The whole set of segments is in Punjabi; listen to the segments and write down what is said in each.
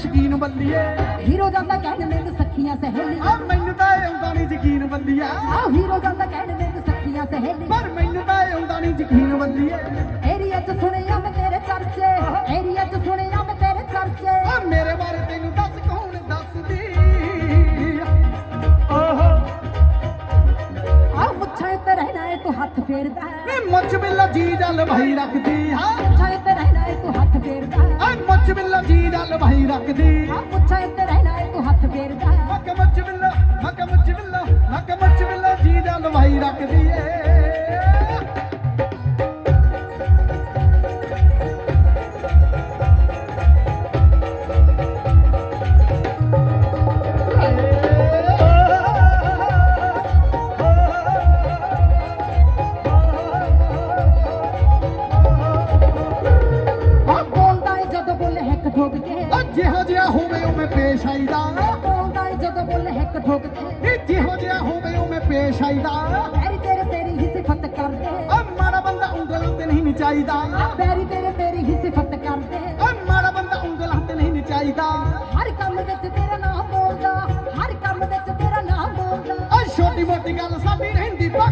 ਸ਼ਕੀਨ ਬੱਲੀਏ ਹੀਰੋ ਜਾਂਦਾ ਕਹਿਣ ਦੇ ਸਖੀਆਂ ਸਹੇਲੀਆਂ। ਆ ਮੈਨੂੰ ਤਾਂ ਇਹ ਆਉਂਦਾ ਨਹੀਂ ਯਕੀਨ ਬੱਲੀਆ ਆ ਹੀਰੋ ਜਾਂਦਾ ਕਹਿਣ ਦੇ ਸਖੀਆਂ ਸਹੇਲੀਆਂ। ਪਰ ਮੈਨੂੰ ਤਾਂ ਇਹ ਆਉਂਦਾ ਨਹੀਂ ਯਕੀਨ ਬੱਲੀਏ ਏਰੀਆ ਚ ਸੁਣਿਆ ਮੈਂ ਤੇਰੇ ਚਰਚੇ। ਏਰੀਆ ਚ ਸੁਣਿਆ ਮੈਂ ਤੇਰੇ ਚਰਚੇ। ਆ ਮੇਰੇ ਬਾਰੇ ਤੈਨੂੰ ਦੱਸ ਕੌਣ ਦੱਸਦੀ? ਓਹੋ। ਆ ਮੁੱਛਾਂ ਤੇ ਰਹਿਣਾ ਏ ਤੂੰ ਹੱਥ ਫੇਰਦਾ। ਵੇ ਮੁੱਛ ਬਿੱਲਾ ਜੀ ਜਲ ਭਾਈ ਰੱਖਦੀ। ਹਾਂ। ਮੁੱਛਾਂ ਤੇ ਰਹਿਣਾ ਏ ਰੱਖਦੀ ਆ ਮੁੱਛਾਂ ਤੇ ਰਹਿਣਾ ਤੂੰ ਹੱਥ ਫੇਰਦਾ ਮੱਕ ਮੁੱਛ ਬਿੱਲਾ ਮੱਕ ਮੁੱਛ ਬਿੱਲਾ ਮੱਕ ਮੁੱਛ ਬਿੱਲਾ ਜੀ ਜਲ ਭਾਈ ਰੱਖਦੀ। ਠੋਕ ਕੇ ਆ ਜਿਹੋ ਜਿਹਾ ਹੋਵੇ ਉਹ ਮੈਂ ਪੇਸ਼ ਆਈਦਾ। ਬੋਲਦਾ ਏ ਜਦੋਂ ਬੋਲੇ ਹਿੱਕ ਠੋਕ ਕੇ ਨੀ ਜਿਹੋ ਜਿਹਾ ਹੋਵੇ ਉਹ ਮੈਂ ਪੇਸ਼ ਆਈਦਾ। ਪੈਰੀ ਤੇਰੇ ਤੇਰੀ ਹੀ ਸਿਫਤ ਕਰਦੇ। ਆ ਮਾੜਾ ਬੰਦਾ ਉਂਗਲਾਂ ਤੇ ਨਹੀਂ ਨਚਾਈਦਾ। ਪੈਰੀ ਤੇਰੇ ਤੇਰੀ ਹੀ ਸਿਫਤ ਕਰਦੇ। ਆ ਮਾੜਾ ਬੰਦਾ ਉਂਗਲਾਂ ਤੇ ਨਹੀਂ ਨਚਾਈਦਾ। ਹਰ ਕੰਮ ਵਿੱਚ ਤੇਰਾ ਨਾਮ ਬੋਲਦਾ। ਹਰ ਕੰਮ ਵਿੱਚ ਤੇਰਾ ਨਾਮ ਬੋਲਦਾ। ਆ ਛੋਟੀ ਮੋਟੀ ਗੱਲ ਸਾਡੀ ਰਹਿੰਦੀ ਮੁੱਛਾਂ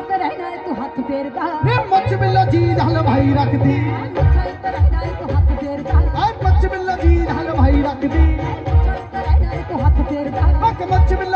ਤੇ। ਰਹਿਣਾ ਏ ਤੂੰ ਹੱਥ ਫੇਰਦਾ। ਬਿੱਲੋ ਜੀਦ ਹਲਵਾਈ ਰੱਖਦੀ। ਆਏ ਮੱਚ ਬਿੱਲੋ ਜੀਦ ਹਲਵਾਈ ਰੱਖਦੀ। ਮੱਚ ਬਿੱਲੋ